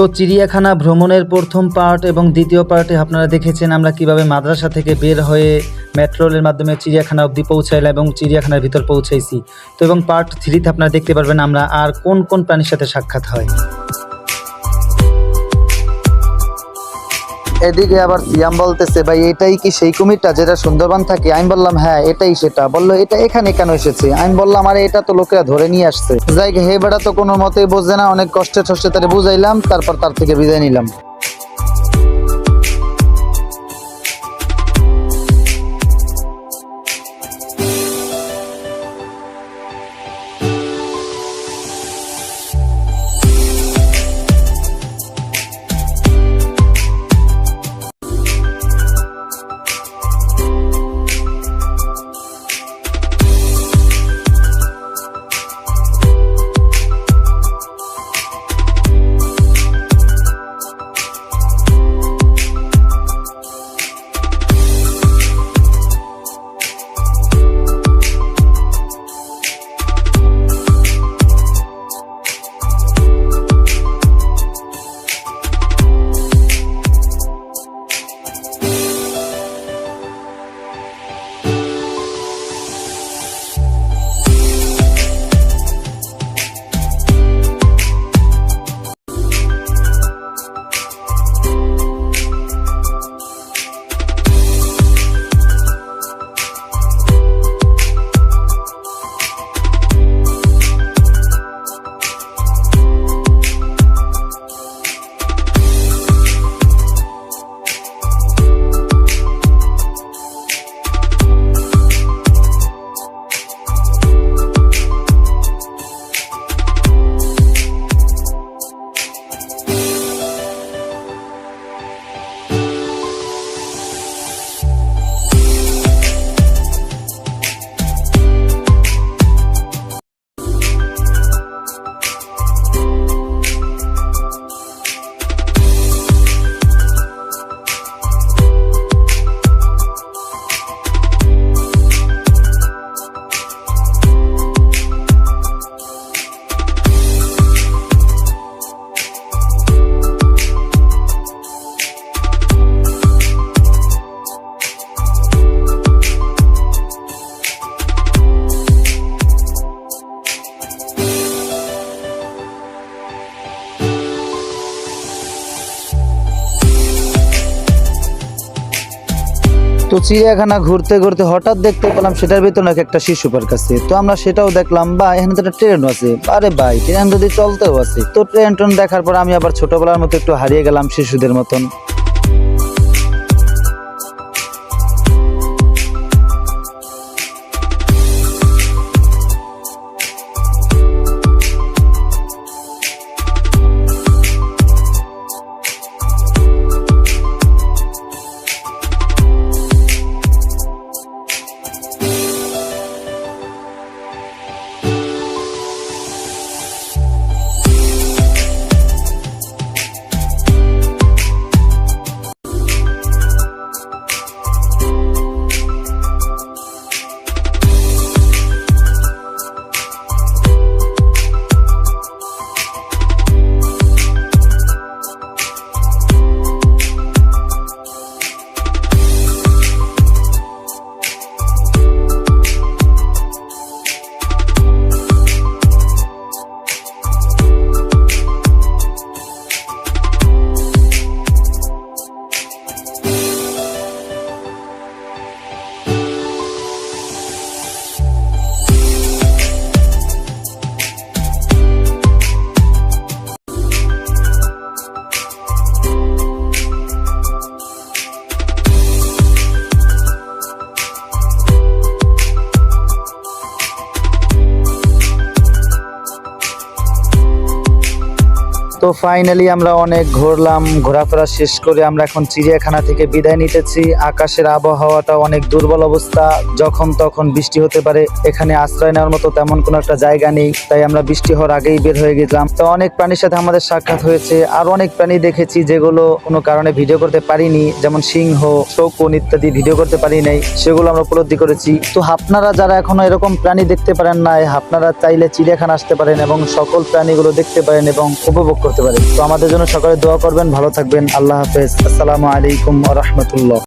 তো চিড়িয়াখানা ভ্রমণের প্রথম পার্ট এবং দ্বিতীয় পার্টে আপনারা দেখেছেন আমরা কীভাবে মাদ্রাসা থেকে বের হয়ে মেট্রো রেলের মাধ্যমে চিড়িয়াখানা অবধি পৌঁছাইলাম এবং চিড়িয়াখানার ভিতর পৌঁছাইছি। তো এবং পার্ট থ্রিতে আপনারা দেখতে পারবেন আমরা আর কোন কোন প্রাণীর সাথে সাক্ষাৎ হয়। এদিকে আবার সিয়াম বলতেছে, ভাই, এটাই কি সেই কুমিরটা যেটা সুন্দরবন থাকে? আমি বললাম হ্যাঁ এটাই সেটা। বলল, এটা এখানে কেন এসেছে? আমি বললাম, আরে, এটা তো লোকেরা ধরে নিয়ে আসছে। যাই হে বেড়া তো কোনো মতেই বোঝে না। অনেক কষ্টে ঠষ্টে তারে বুঝাইলাম, তারপর তার থেকে বিদায় নিলাম। তো চিড়িয়াখানা ঘুরতে ঘুরতে হঠাৎ দেখতে পেলাম সেটার ভিতরে নাকি একটা শিশু পার্ক আছে তো আমরা সেটাও দেখলাম, বা এখানে তো একটা ট্রেন আছে। আরে ভাই, ট্রেন যদি চলতেও আছে। তো ট্রেন ট্রেন দেখার পর আমি আবার ছোটবেলার মতো একটু হারিয়ে গেলাম শিশুদের মতন। তো ফাইনালি আমরা অনেক ঘুরলাম, ঘোরাফেরা শেষ করে আমরা এখন চিড়িয়াখানা থেকে বিদায় নিতেছি। আকাশের আবহাওয়াটা অনেক দুর্বল অবস্থা, যখন তখন বৃষ্টি হতে পারে, এখানে আশ্রয় নেওয়ার মতো তেমন কোনো একটা জায়গা নেই, তাই আমরা বৃষ্টি হওয়ার আগেই বের হয়ে গেছিলাম। তো অনেক প্রাণীর সাথে আমাদের সাক্ষাৎ হয়েছে, আর অনেক প্রাণী দেখেছি যেগুলো কোনো কারণে ভিডিও করতে পারিনি, যেমন সিংহ, শকুন ইত্যাদি ভিডিও করতে পারি নাই, সেগুলো আমরা উপলব্ধি করেছি। তো আপনারা যারা এখনও এরকম প্রাণী দেখতে পারেন নাই, আপনারা চাইলে চিড়িয়াখানা আসতে পারেন এবং সকল প্রাণীগুলো দেখতে পারেন এবং উপভোগ করতে পারে। তো আমাদের জন্য সকালে দোয়া করবেন, ভালো থাকবেন। আল্লাহ হাফেজ। আসসালামু আলাইকুম রহমতুল্লাহ।